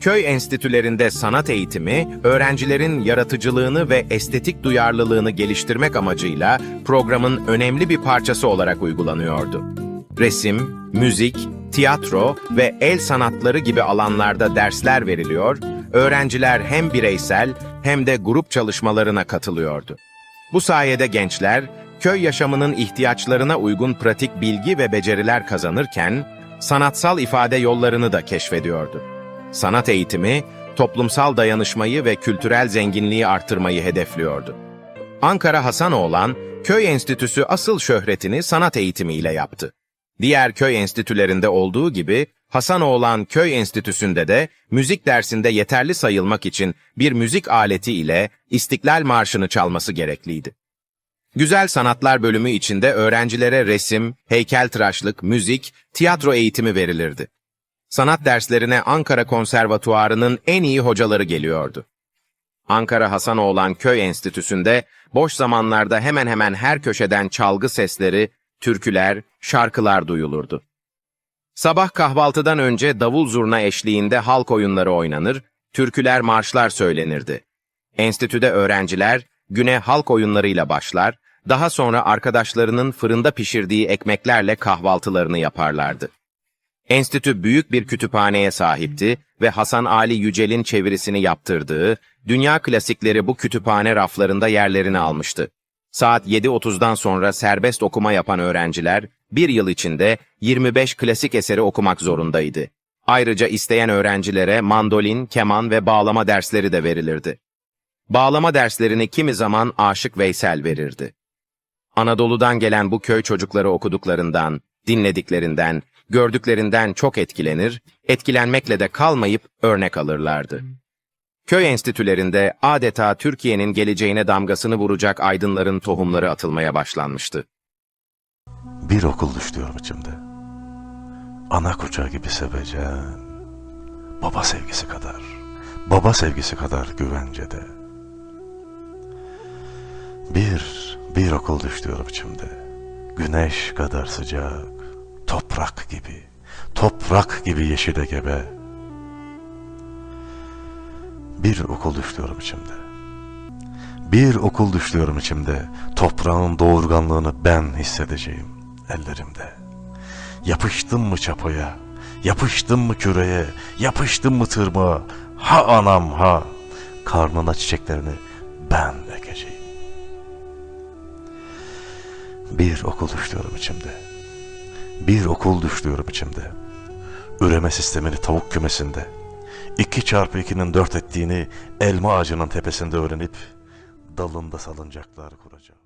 Köy enstitülerinde sanat eğitimi, öğrencilerin yaratıcılığını ve estetik duyarlılığını geliştirmek amacıyla programın önemli bir parçası olarak uygulanıyordu. Resim, müzik, tiyatro ve el sanatları gibi alanlarda dersler veriliyor, öğrenciler hem bireysel hem de grup çalışmalarına katılıyordu. Bu sayede gençler, köy yaşamının ihtiyaçlarına uygun pratik bilgi ve beceriler kazanırken, sanatsal ifade yollarını da keşfediyordu. Sanat eğitimi, toplumsal dayanışmayı ve kültürel zenginliği artırmayı hedefliyordu. Ankara Hasanoğlan, köy enstitüsü asıl şöhretini sanat eğitimiyle yaptı. Diğer köy enstitülerinde olduğu gibi, Hasanoğlan Köy Enstitüsü'nde de müzik dersinde yeterli sayılmak için bir müzik aleti ile İstiklal Marşı'nı çalması gerekliydi. Güzel Sanatlar bölümü içinde öğrencilere resim, heykeltıraşlık, müzik, tiyatro eğitimi verilirdi. Sanat derslerine Ankara Konservatuarı'nın en iyi hocaları geliyordu. Ankara Hasanoğlan Köy Enstitüsü'nde boş zamanlarda hemen hemen her köşeden çalgı sesleri, türküler, şarkılar duyulurdu. Sabah kahvaltıdan önce davul zurna eşliğinde halk oyunları oynanır, türküler marşlar söylenirdi. Enstitüde öğrenciler güne halk oyunlarıyla başlar, daha sonra arkadaşlarının fırında pişirdiği ekmeklerle kahvaltılarını yaparlardı. Enstitü büyük bir kütüphaneye sahipti ve Hasan Ali Yücel'in çevirisini yaptırdığı, dünya klasikleri bu kütüphane raflarında yerlerini almıştı. Saat 7.30'dan sonra serbest okuma yapan öğrenciler, bir yıl içinde 25 klasik eseri okumak zorundaydı. Ayrıca isteyen öğrencilere mandolin, keman ve bağlama dersleri de verilirdi. Bağlama derslerini kimi zaman Aşık Veysel verirdi. Anadolu'dan gelen bu köy çocukları okuduklarından, dinlediklerinden, gördüklerinden çok etkilenir, etkilenmekle de kalmayıp örnek alırlardı. Köy enstitülerinde adeta Türkiye'nin geleceğine damgasını vuracak aydınların tohumları atılmaya başlanmıştı. Bir okul düşüyor içimde. Ana kucağı gibi seveceğim. Baba sevgisi kadar, baba sevgisi kadar güvencede. Bir, bir okul düşüyor içimde. Güneş kadar sıcak, toprak gibi, toprak gibi yeşile gebe. Bir okul düşüyorum içimde. Bir okul düşüyorum içimde. Toprağın doğurganlığını ben hissedeceğim ellerimde. Yapıştım mı çapaya, yapıştım mı küreye, yapıştım mı tırmağa. Ha anam ha, karnına çiçeklerini ben ekeceğim. Bir okul düşüyorum içimde. Bir okul düşüyorum içimde. Üreme sistemini tavuk kümesinde. 2 çarpı 2'nin 4 ettiğini elma ağacının tepesinde öğrenip dalında salıncaklar kuracağım.